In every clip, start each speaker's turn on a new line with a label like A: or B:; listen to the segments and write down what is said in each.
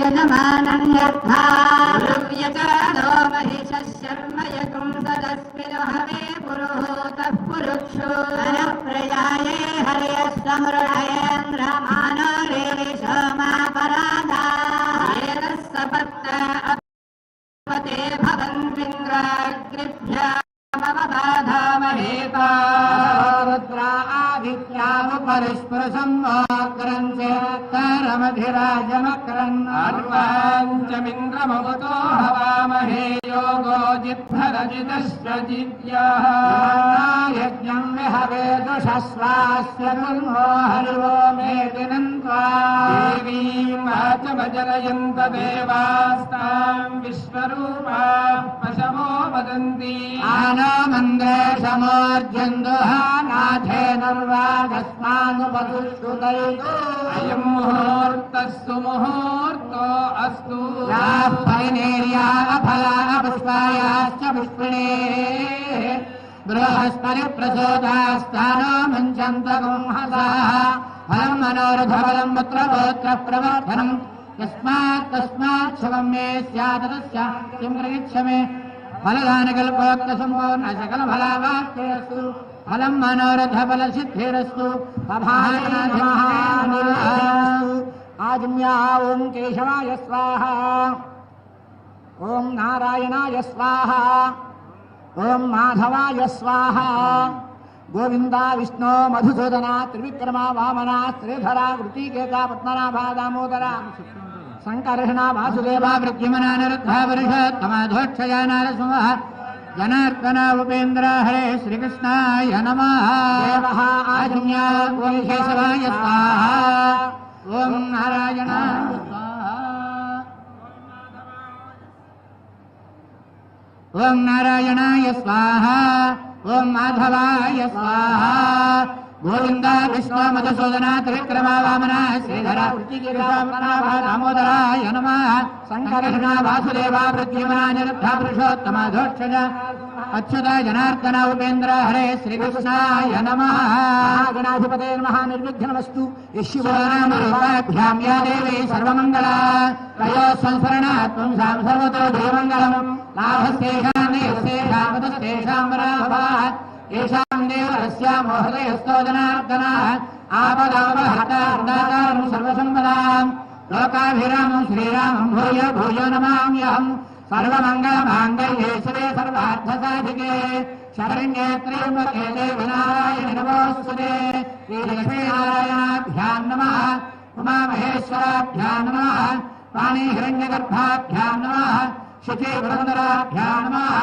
A: यो महिष शर्म
B: य कुन्दः सर्वो हरिवो मे दिनम् त्वावीम् महतमजनयन्त विश्वरूपा पशवो वदन्ति। आनो मन्दे समोर्जन्दुः नाथे नर्वागस्मानुपदुश्रुतयितो अयम् मुहूर्तः सुमुहूर्तो अस्तु। फलनेर्या अफला पुष्पायाश्च पुष्पिणे। बृहस्पति प्रसोदास्तानो मञ्चन्तगुंहसाः फलं मनोरथफलं पुत्रगोत्र प्रवर्धनम् यस्मात् तस्मात् शवं मे स्यादतस्य किं प्रयच्छ मे फलदानकल्पोक्तसम्पूर्ण सकलफलावाप्तिरस्तु फलं मनोरथफलसिद्धिरस्तु आजम्या ॐ केशवाय स्वाहा ॐ नारायणाय स्वाहा ॐ माधवाय स्वाहा। गोविन्दा विष्णु मधुसूदना त्रिविक्रमा वामना श्रीधरा वृत्तिकेता पद्मनाभा दामोदरा शङ्कर्षणा वासुदेवा वृद्धिमना निरुद्धा पुरुषोत्तमाधोक्षया नारसिंहः जनार्दन उपेन्द्र हरे श्रीकृष्णाय नमः। देवः आजन्या ॐ केशवाय स्वाहा। ॐ नारायणाय ॐ नारायणाय स्वाहा ॐ माधवाय स्वाहा గోవిందా మధుసూదన త్రివిక్రమా వామన శ్రీధర దామోదరాయ నమ. సంకర్షణ వాసుదేవా ప్రద్యుమనా నిరుద్ధ పురుషోత్తమ దోక్ష అచ్యుత జనార్దన ఉపేంద్ర హరే శ్రీకృష్ణాయ నమ. గణాధిపతే నమ. నిర్విఘ్నమస్తు యశివనామరూపాభ్యాం యా దేవి సర్వమంగళ. తయో సంస్మరణాత్మం సాం సర్వతో దేమంగళం లాభశేషాం దేవశేషాం మృతశేషాం येषाम् देव हस्यामोहदय हस्तोदनार्दनाः आपदावहतार्दातारम् सर्वसम्पदाम् लोकाभिरामम् श्रीरामम् भूय भूयो नमाम्यहम् सर्वमङ्गलमाङ्गल्ये शिवे सर्वार्थसाधिके शरण्ये त्र्यम्बके देवनारायण नमोऽस्तुते श्रीलक्ष्मीनारायणाभ्याम् नमः उमामहेश्वराभ्याम् नमः पाणिहिरण्यगर्भाभ्याम् नमः नमः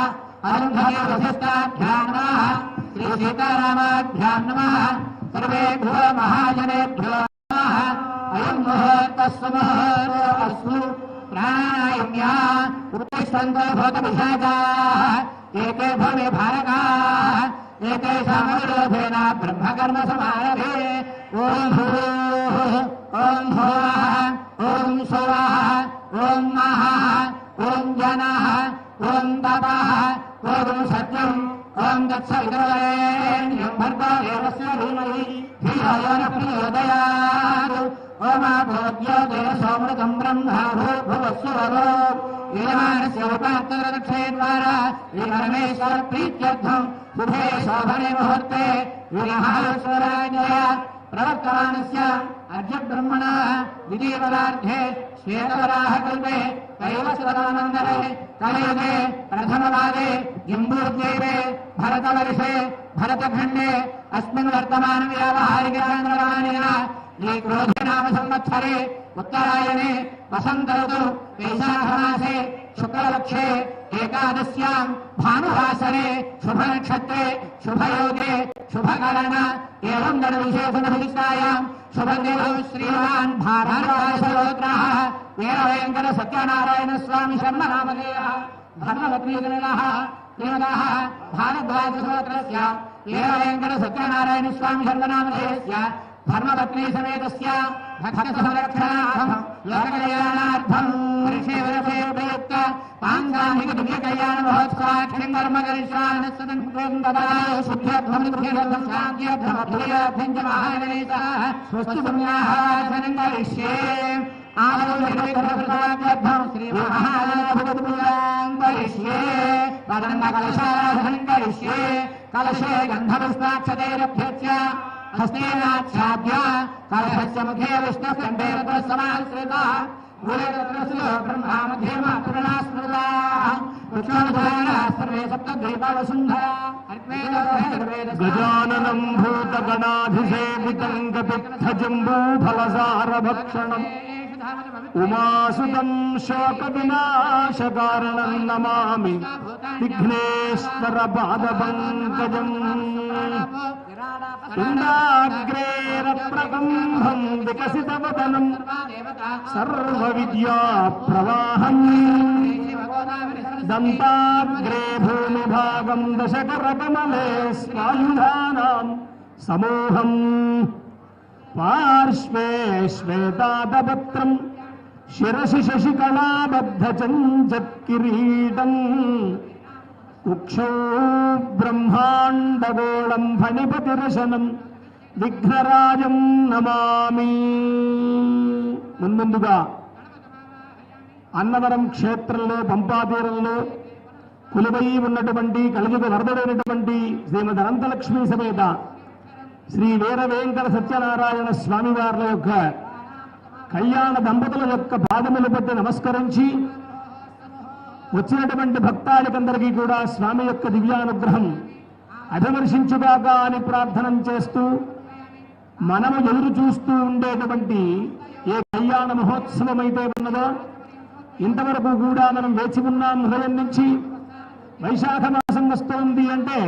B: अरुन्धे वसिष्ठाभ्याम् नमः श्रीसीतारामाभ्यां नमः सर्वेभ्यो महाजनेभ्यो नमः अयं मुहूर्तस्व मुहूर्तस्तु प्राणायाम्या उत्तिष्ठन्तो भूतपिशाचाः एके भवे भारकाः एतेषामविरोधेन ब्रह्मकर्म समारभे ॐ भूः ॐ भुवः ॐ सुवः ॐ महः ॐ जनः ॐ तपः ॐ सत्यम् ओम् दक्ष विदयम् भर्ता देवस्य भीमहि हि ब्रह्मा भुवस्व यमानस्य उपान्त द्वारा हि शुभे शोभने मुहूर्ते विमहेश्वरायत् प्रवर्तमानस्य अद्य ब्रह्मणाः विधीवरार्थे श्वेतवराहकल्पे कैवसवरामन्दरे कलयुगे प्रथमवादे जिम्बूर्द्वीपे भरतवर्षे, भरतखण्डे, अस्मिन् वर्तमानव्यावहारिकान्द्रवाणिना श्रीक्रोधनामसंवत्सरे उत्तरायणे वसन्तऋतु वैशाखमासे शुक्लपक्षे एकादश्याम भानुवासरे शुभ नक्षत्रे शुभ योगे शुभ कारण एवं शुभनक्षत्रे, शुभयोगे शुभकरण एवम् गणविशेषणभविष्टायाम् शुभदेवः श्रीमान् भारतवासरोग्रः सत्यनारायण स्वामी शर्म नामधेयः धर्मवत्मीगणः देवदाः भारद्वाजसोत्रस्य वीरभयङ्कर सत्यनारायणस्वामि शर्मनामधेयस्य धर्मपत्नी समेतस्य भक्तसंरक्षणार्थम् ऋषि ऋषिवरसे उपयुक्त पांगामिक विवेकयान महोत्साख्यं कर्म करिष्यान सदन गोविन्ददाय शुद्धध्वनिभ्यर्थसाङ्ग्य भ्रमभ्रियभ्यञ्जमहागणेशः स्वस्ति पुण्याहासनं करिष्ये आदरोभिर्भवताभ्यं कलशस्य मुखे विष्णुखण्डेन समाश्रितः సమాశ్రిత బ్రహ్మా మధ్యే మాతృణా స్మృతా సర్వే సప్తద్వీపవసుంధరా
C: గజాననం భూతగణాధిసేవితం గపిత్థజంబూఫలసారభక్షణం వికసితవదనం. సర్వ విద్యా ప్రవాహం దంతాగ్రే భూమిభాగం దశకరకమలే స్వాయుధానాం సమూహం పార్శ్వే శ్వేతాదపత్రం. శిరసి శశికళాబద్ధచంచత్కిరీటం కుక్షౌ బ్రహ్మాండగోళం ఫణిపతిరశనం విఘ్నరాజం నమామి. ముందుగా అన్నవరం క్షేత్రంలో పంపాతీరంలో కులవై ఉన్నటువంటి కలుగుత వరదడైనటువంటి శ్రీమతి అనంతలక్ష్మి సమేత శ్రీ వీర వెంకట సత్యనారాయణ స్వామివార్ల యొక్క కళ్యాణ దంపతుల యొక్క పాదములు పట్టి నమస్కరించి వచ్చినటువంటి భక్తాదికందరికీ కూడా స్వామి యొక్క దివ్యానుగ్రహం అభిమర్శించుగాక అని ప్రార్థన చేస్తూ మనము ఎదురు చూస్తూ ఉండేటువంటి ఏ కళ్యాణ మహోత్సవం అయితే ఉన్నదో ఇంతవరకు కూడా మనం వేచి ఉన్నాం హృదయం నుంచి. వైశాఖ మాసం వస్తోంది అంటే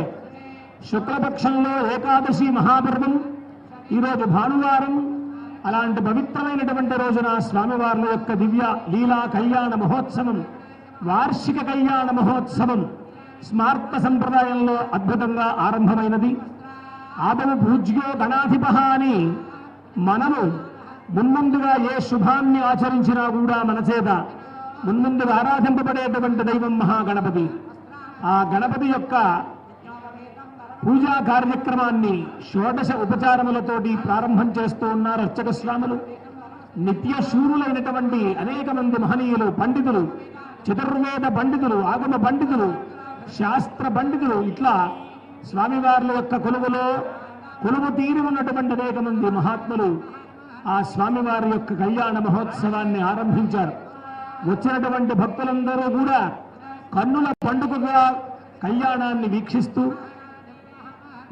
C: శుక్లపక్షంలో ఏకాదశి మహాపర్వం. ఈరోజు భానువారం. అలాంటి పవిత్రమైనటువంటి రోజున స్వామివార్ల యొక్క దివ్య లీలా కళ్యాణ మహోత్సవం వార్షిక కళ్యాణ మహోత్సవం స్మార్త సంప్రదాయంలో అద్భుతంగా ఆరంభమైనది. ఆదము పూజ్యో గణాధిప అని మనము మున్ముందుగా ఏ శుభాన్ని ఆచరించినా కూడా మన చేత మున్ముందుగా ఆరాధింపబడేటువంటి దైవం మహాగణపతి. ఆ గణపతి యొక్క పూజా కార్యక్రమాన్ని షోడశ ఉపచారములతోటి ప్రారంభం చేస్తూ ఉన్నారు అర్చక స్వాములు. నిత్య శూరులైనటువంటి అనేక మంది మహనీయులు పండితులు చతుర్వేద పండితులు ఆగమ పండితులు శాస్త్ర పండితులు. ఇట్లా స్వామివార్ల యొక్క కొలువులో కొలువు తీరి ఉన్నటువంటి అనేక మంది మహాత్ములు ఆ స్వామివారి యొక్క కళ్యాణ మహోత్సవాన్ని ఆరంభించారు. వచ్చినటువంటి భక్తులందరూ కూడా కన్నుల పండుగగా కళ్యాణాన్ని వీక్షిస్తూ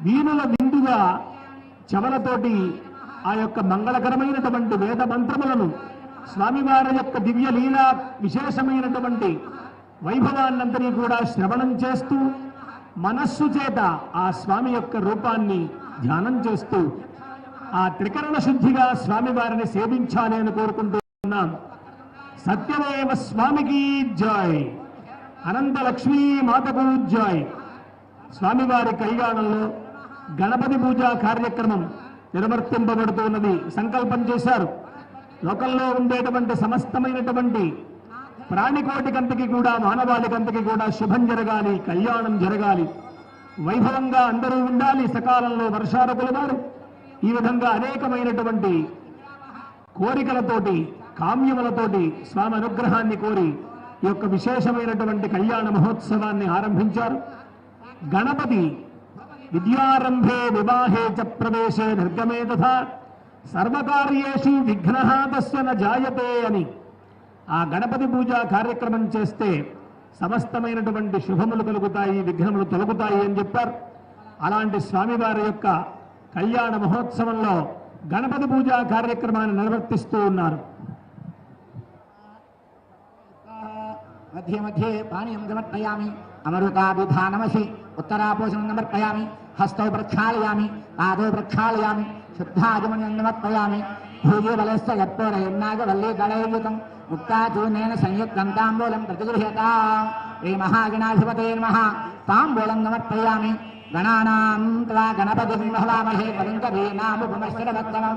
C: వీణుల విందుగా చెవలతోటి ఆ యొక్క మంగళకరమైనటువంటి వేద మంత్రములను స్వామివారి యొక్క దివ్య లీల విశేషమైనటువంటి వైభవాన్నంతని కూడా శ్రవణం చేస్తూ మనస్సు చేత ఆ స్వామి యొక్క రూపాన్ని ధ్యానం చేస్తూ ఆ త్రికరణ శుద్ధిగా స్వామివారిని సేవించాలి అని కోరుకుంటూ ఉన్నాం సత్యదేవ స్వామికి జాయ్ అనంత లక్ష్మీ మాతకు జాయ్ స్వామివారి కళ్యాణంలో గణపతి పూజా కార్యక్రమం నిర్వర్తింపబడుతున్నది. సంకల్పం చేశారు. లోకంలో ఉండేటువంటి సమస్తమైనటువంటి ప్రాణికోటికంతకి కూడా మానవాళికంతకి కూడా శుభం జరగాలి కళ్యాణం జరగాలి. వైభవంగా అందరూ ఉండాలి సకాలంలో వర్షాలు కులవారు. ఈ విధంగా అనేకమైనటువంటి కోరికలతోటి కామ్యములతోటి స్వామి అనుగ్రహాన్ని కోరి ఈ యొక్క విశేషమైనటువంటి కళ్యాణ మహోత్సవాన్ని ఆరంభించారు. గణపతి విద్యారంభే వివాహే చ ప్రవేశే నిర్గమే తథా సర్వకార్యేషి విఘ్నహాతస్వన జాయతే అని ఆ గణపతి పూజా కార్యక్రమం చేస్తే సమస్తమైనటువంటి శుభములు కలుగుతాయి విఘ్నములు తొలగుతాయి అని చెప్పారు. అలాంటి స్వామివారి యొక్క కళ్యాణ మహోత్సవంలో గణపతి పూజ కార్యక్రమాన్ని నిర్వర్తిస్తూ ఉన్నారు.
B: మధ్య మధ్య పానీయం సమర్పయామి అమృతాభిధానమసి ఉత్తరాపోషణం సమర్పయామి హస్తౌ ప్రక్షాళయామి పాదౌ ప్రక్షాళయామి శుద్ధాగమనిన్వర్తయామి భూజీబలశ్చ గర్పోర ఎన్నాగ వల్లే గళయుతం ముక్తాచూర్ణేన సంయుక్తం ప్రతిగృహ్యత. శ్రీ మహాగణాధిపతే నమ. తాంబూలం సమర్పయామి గణానాం త్వా గణపతిం భవామహే పరింకవీనాముపమశ్రవత్తమం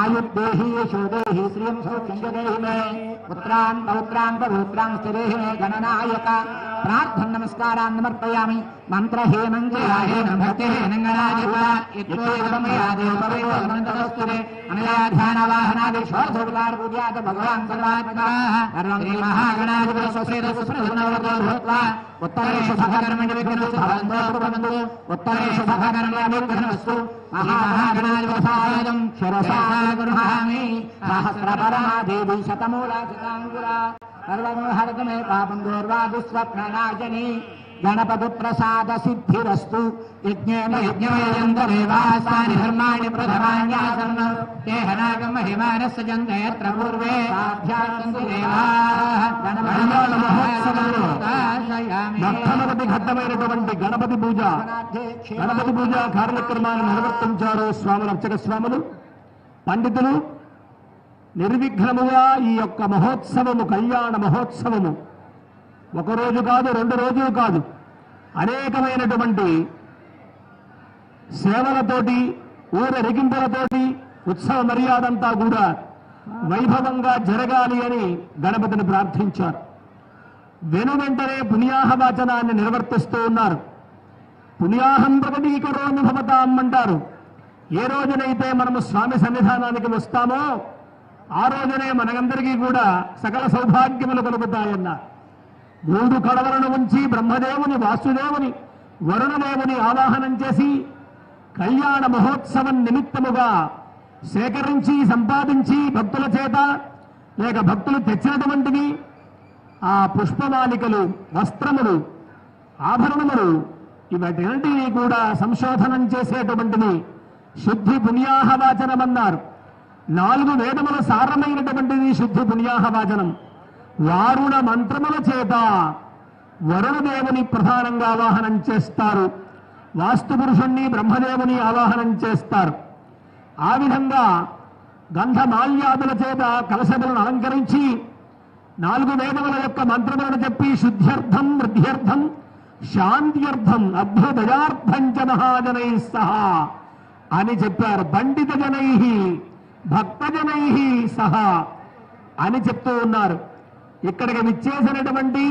B: आयुर्देहि यशोदेहि श्रियं सौख्यदेहि मे। पुत्रान् पौत्रान् पवित्रान् स्थिरेहि मे गणनायक। प्रार्थन् नमस्कारान् समर्पयामि। మంత్రహీనం జయాహీన భక్తిహీనం గణాధిప. పూజాత భగవాన్ సర్వాత్మక సర్వం శ్రీ మహాగణాధిపతి స్వసేద సుప్రసన్నవతో భూత్వా. ఉత్తరేషు సహకర్మణి విఘ్నస్తు భవంతో ఉత్తరేషు సహకర్మణి మహాగణాధిపసాయం పాపం దూర్వాదుస్వప్ననాశని గణపతి ప్రసాద సిద్ధిరస్తు యజ్ఞేన యజ్ఞమయంతరేవాసాని ధర్మాణి ప్రధమాన్యాసన్న దేహనాగమ హిమానస్య జంతయత్ర పూర్వే సాధ్యాంతి దేవాః
C: మొట్టమొదటి ఘట్టమైనటువంటి గణపతి పూజ గణపతి పూజ కార్యక్రమాన్ని నిర్వర్తించారు స్వాములు అర్చక స్వాములు పండితులు నిర్విఘ్నముగా ఈ యొక్క మహోత్సవము కళ్యాణ మహోత్సవము. ఒక రోజు కాదు రెండు రోజులు కాదు. అనేకమైనటువంటి సేవలతోటి ఊరెరిగింపులతోటి ఉత్సవ మర్యాదంతా కూడా వైభవంగా జరగాలి అని గణపతిని ప్రార్థించారు. వెను వెంటనే పుణ్యాహవాచనాన్ని నిర్వర్తిస్తూ ఉన్నారు. పుణ్యాహం ప్రకటీకరోమి భవతాం అంటారు. ఏ రోజునైతే మనము స్వామి సన్నిధానానికి వస్తామో ఆ రోజునే మనందరికీ కూడా సకల సౌభాగ్యములు కలుగుతాయన్నారు. మూడు కడవలను ఉంచి బ్రహ్మదేవుని వాసుదేవుని వరుణదేవుని ఆవాహనం చేసి కళ్యాణ మహోత్సవం నిమిత్తముగా సేకరించి సంపాదించి భక్తుల చేత లేక భక్తులు తెచ్చినటువంటివి ఆ పుష్పమాలికలు వస్త్రములు ఆభరణములు ఇవన్నింటినీ కూడా సంశోధనం చేసేటువంటిది శుద్ధి పుణ్యాహవాచనమన్నారు నాలుగు వేదముల సారమైనటువంటిది శుద్ధి పుణ్యాహవాచనం వారుణ మంత్రముల చేత వరుణదేవుని ప్రధానంగా ఆవాహనం చేస్తారు. వాస్తు పురుషుణ్ణి బ్రహ్మదేవుని ఆవాహనం చేస్తారు. ఆ విధంగా గంధమాల్యాదుల చేత కలశములను అలంకరించి నాలుగు వేదముల యొక్క మంత్రములను చెప్పి శుద్ధ్యర్థం వృద్ధ్యర్థం శాంత్యర్థం అభ్యుదయార్థం చ మహాజనై సహా అని చెప్పారు. పండిత జనై భక్తజనై సహా అని చెప్తూ ఉన్నారు. ఇక్కడికి విచ్చేసినటువంటి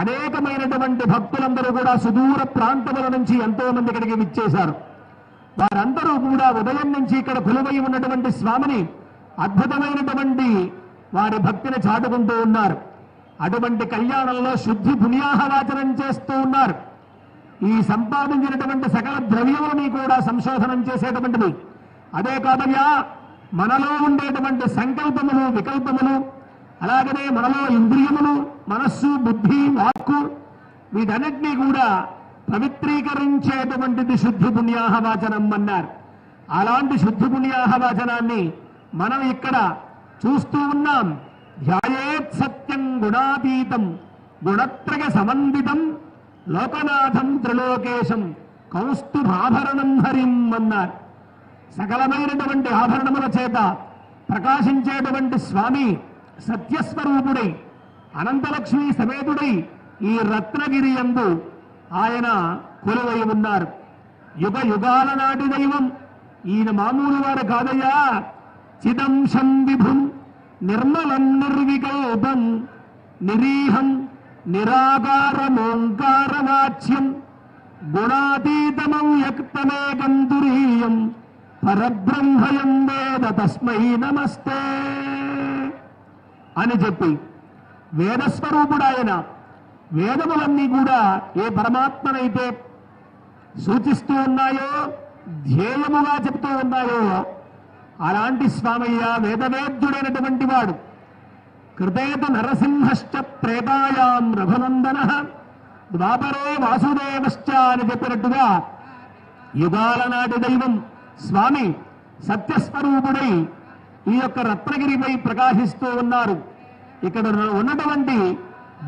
C: అనేకమైనటువంటి భక్తులందరూ కూడా సుదూర ప్రాంతముల నుంచి ఎంతో మంది ఇక్కడికి విచ్చేశారు. వారందరూ కూడా ఉదయం నుంచి ఇక్కడ కొలువై ఉన్నటువంటి స్వామిని అద్భుతమైనటువంటి వారి భక్తిని చాటుకుంటూ ఉన్నారు. అటువంటి కళ్యాణంలో శుద్ధి పుణ్యాహవాచనం చేస్తూ ఉన్నారు. ఈ సంపాదించినటువంటి సకల ద్రవ్యములని కూడా సంశోధనం చేసేటువంటిది. అదే కాదయ్యా మనలో ఉండేటువంటి సంకల్పములు వికల్పములు అలాగనే మనలో ఇంద్రియములు మనస్సు బుద్ధి వాక్కు వీటన్నిటినీ కూడా పవిత్రీకరించేటువంటిది శుద్ధి పుణ్యాహవాచనం అన్నారు. అలాంటి శుద్ధి పుణ్యాహవాచనాన్ని మనం ఇక్కడ చూస్తూ ఉన్నాం. ధ్యాయేత్ సత్యం గుణాతీతం గుణత్రయ సమన్వితం లోకనాథం త్రిలోకేశం కౌస్తుభాభరణం హరిం అన్నారు. సకలమైనటువంటి ఆభరణముల చేత ప్రకాశించేటువంటి స్వామి సత్యస్వరూపుడై అనంతలక్ష్మి సమేతుడై ఈ రత్నగిరి ఎందు ఆయన కొలువై ఉన్నారు. యుగ యుగాల నాటి దైవం ఈయన మామూలు వారు కాదయ్యా. చిదంశం విభుం నిర్మలం నిర్వికల్పం నిరీహం నిరాకారమోంకారవాచ్యం గుణాతీతమం యక్తమేకం దురీయం పరబ్రహ్మయం వేద తస్మై నమస్తే. అని చెప్పి వేదస్వరూపుడు ఆయన వేదములన్నీ కూడా ఏ పరమాత్మనైతే సూచిస్తూ ఉన్నాయో ధ్యేయముగా చెప్తూ ఉన్నాయో అలాంటి స్వామయ్య వేదవేద్యుడైనటువంటి వాడు. కృతేత నరసింహశ్చ ప్రేతాయాం రఘునందన ద్వాపరే వాసుదేవశ్చ అని చెప్పినట్టుగా యుగాల నాటి దైవం స్వామి సత్యస్వరూపుడై ఈ యొక్క రత్నగిరిపై ప్రకాశిస్తూ ఉన్నారు. ఇక్కడ ఉన్నటువంటి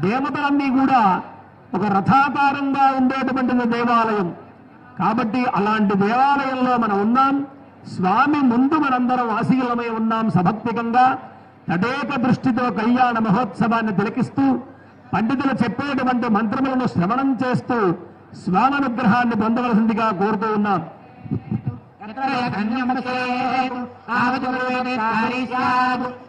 C: దేవతలన్నీ కూడా ఒక రథాకారంగా ఉండేటువంటిది దేవాలయం. కాబట్టి అలాంటి దేవాలయంలో మనం ఉన్నాం. స్వామి ముందు మనందరం ఆశీలమై ఉన్నాం సభక్తికంగా. తదేక దృష్టితో కళ్యాణ మహోత్సవాన్ని తిలకిస్తూ పండితులు చెప్పేటువంటి మంత్రములను శ్రవణం చేస్తూ స్వామనుగ్రహాన్ని పొందవలసిందిగా కోరుతూ ఉన్నాం.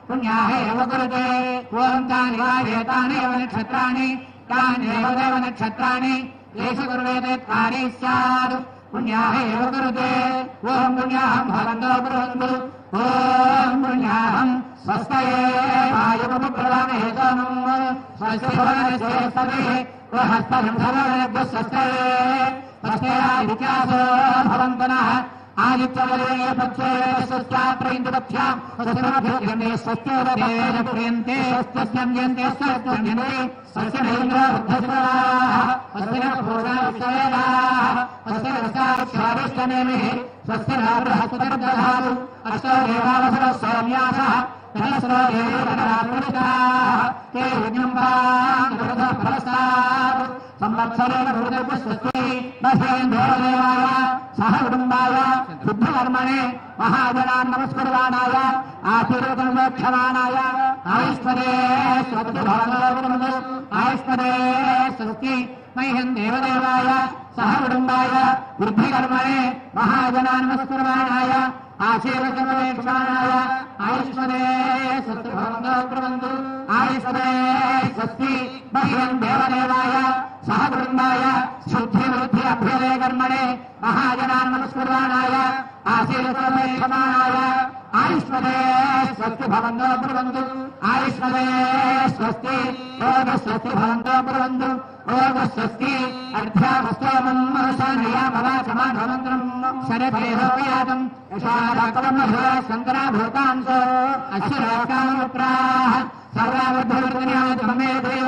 D: पुण्याहेव कुरुते ओम तानि वाजेतानेव नक्षत्राणि। तान्येव देव नक्षत्राणि। येषु कुर्वेते कार्ये स्यात् पुण्याहेव कुरुते ओम पुण्याहं भवन्तो ब्रुवन्तु ओम స్వస్యంతే స్వస్యంతే స్వస్యమేంద్రబద్ధస్వరాः స్వస్య పూర్ణవిశ్వేదాः స్వస్య రసాక్షారిష్టనేమిः స్వస్య బృహస్పతిర్దధాతు అష్టో దేవావసర సౌమ్యాసः సంవత్సరేణ భూతస్వస్తి మహేంద్రదేవాయ సహ కుటుంబాయ శుద్ధకర్మణే మహాజనాన్ నమస్కృతానాయ ఆశీర్వదం వేక్షమాణాయ ఆయుష్మదే స్వస్తి భవనోపములు ఆయుష్మదే స్వస్తి మహ్యం దేవదేవాయ సహ కుటుంబాయ వృద్ధికర్మణే మహాజనాన్ నమస్కృతానాయ ఆశీర్వదం వేక్షమాణాయ ఆయుష్మదే స్వస్తి ఆయుష్మదే స్వస్తి మహ్యం దేవదేవాయ సహ కుటుంబాయ శుద్ధి వృద్ధి అభ్యుదయ కర్మణే మహాజనాన్ आयुष्मदे स्वस्ति भवन्तो ब्रुवन्तु। आयुष्मदे स्वस्ति योग स्वस्ति भवन्तो ब्रुवन्तु। योग स्वस्ति अर्ध्यामस्तोमं मनसा नयामवाचमाधवन्त्रं शरभैरव्यादं यशाराकलमभूया शङ्कराभूतांसो अस्य लोकानुप्राः सर्वावर्धवर्धन्याजमेधैव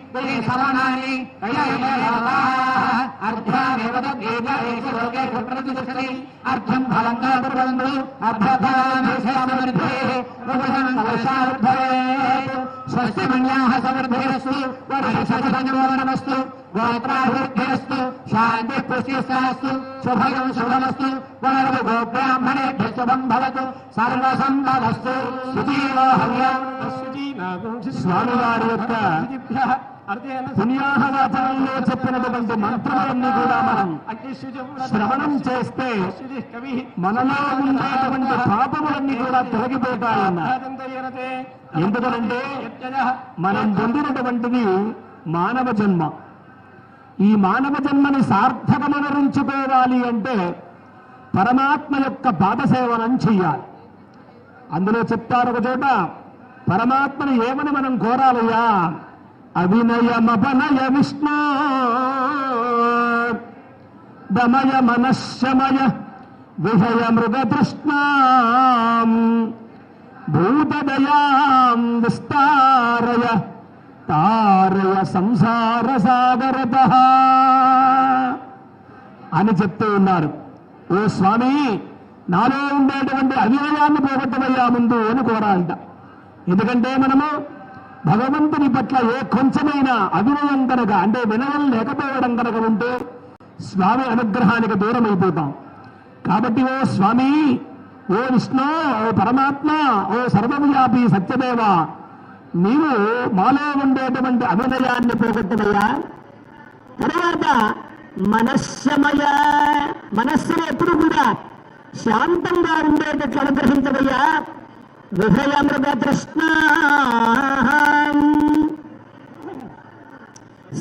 D: అర్ధం ఫలంగా కుర్వంతు అర్ధఫలామిషయామృద్ధే ఉపశం కలశారుద్ధరేత్ స్వస్తి మన్యాః సమృద్ధిరస్తు వరిషధనమో నమస్తు గోత్రాభివృద్ధిరస్తు శాంతి పుష్టిస్తాస్తు శుభయం శుభమస్తు పునర్వి గోబ్రాహ్మణేభ్య శుభం భవతు సర్వసంపదస్తు సుజీవో హవ్యం
C: స్వామివారి యొక్క పుణ్యాహవాచనంలో చెప్పినటువంటి మంత్రాలన్నీ కూడా మనం శ్రవణం చేస్తే మనలో ఉండేటువంటి పాపములన్నీ కూడా తొలగిపోతాయన్నారు ఎందుకనంటే మనం పొందినటువంటిది మానవ జన్మ. ఈ మానవ జన్మని సార్థకమనరించుకోవాలి అంటే పరమాత్మ యొక్క పాదసేవనం చెయ్యాలి. అందులో చెప్తారు ఒక చోట పరమాత్మను ఏమని మనం కోరాలయ్యా? అవినయమపనయ విష్ణు దమయ మనశ్శమయ విషయ మృగతృష్ణాం భూతదయాం విస్తారయ తారయ సంసార సాగరత అని చెప్తూ ఉన్నారు. ఓ స్వామి నాలో ఉండేటువంటి అవినయాన్ని పోగొట్టవయ్యా ముందు అని కోరాలంట. ఎందుకంటే మనము భగవంతుని పట్ల ఏ కొంచెమైనా అవినయం కనుక అంటే వినయం లేకపోవడం కనుక ఉంటే స్వామి అనుగ్రహానికి దూరం అయిపోతాం. కాబట్టి ఓ స్వామి ఓ విష్ణు ఓ పరమాత్మ ఓ సర్వవ్యాపి సత్యదేవ నీవు మాలో ఉండేటువంటి అభినయాన్ని పోగొట్టవయ్యా.
E: తర్వాత మనస్సమయ మనస్సును ఎప్పుడు కూడా శాంతంగా ఉండేటట్లు అనుగ్రహించవయ్యా. విభయమృగ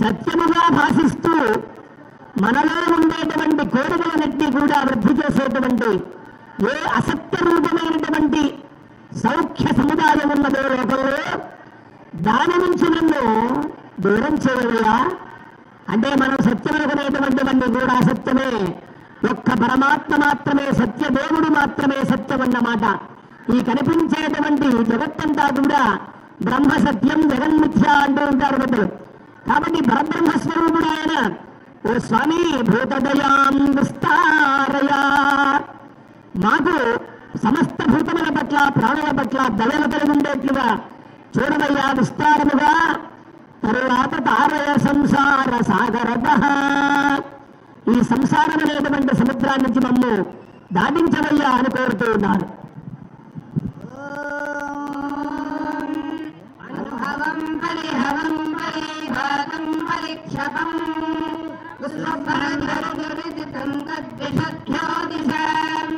E: సత్యముగా భాషిస్తూ మనలో ఉండేటువంటి కోరికలన్నింటినీ కూడా వృద్ధి చేసేటువంటి ఏ అసత్య రూపమైనటువంటి సౌఖ్య సముదాయం ఉన్నదో లోకంలో దాని నుంచి నన్ను దూరం చేయవయ్యా. అంటే మనం సత్యమనుకునేటువంటివన్నీ కూడా సత్యమే. ఒక్క పరమాత్మ మాత్రమే సత్యదేవుడు మాత్రమే సత్యం అన్నమాట
C: ఈ కనిపించేటువంటి జగత్తంతా కూడా బ్రహ్మ సత్యం జగన్మిథ్య అంటూ ఉంటారు పెద్దలు కాబట్టి పరబ్రహ్మ స్వరూపుడు ఆయన ఓ స్వామి భూతదయాం విస్తారయా. మాకు సమస్త భూతముల పట్ల ప్రాణుల పట్ల దయలు కలిగి ఉండేట్లుగా చూడవయ్యా విస్తారముగా తరువాత తారయ సంసార సాగరత ఈ సంసారం అనేటువంటి సముద్రాన్ని నుంచి మమ్ము దాటించవయ్యా అని కోరుతూ ఉన్నారు
A: अनुभवम् परिहवम् परिभारतम् परिक्षपम्। पुष् निष
C: ज्योतिषाम्यहम्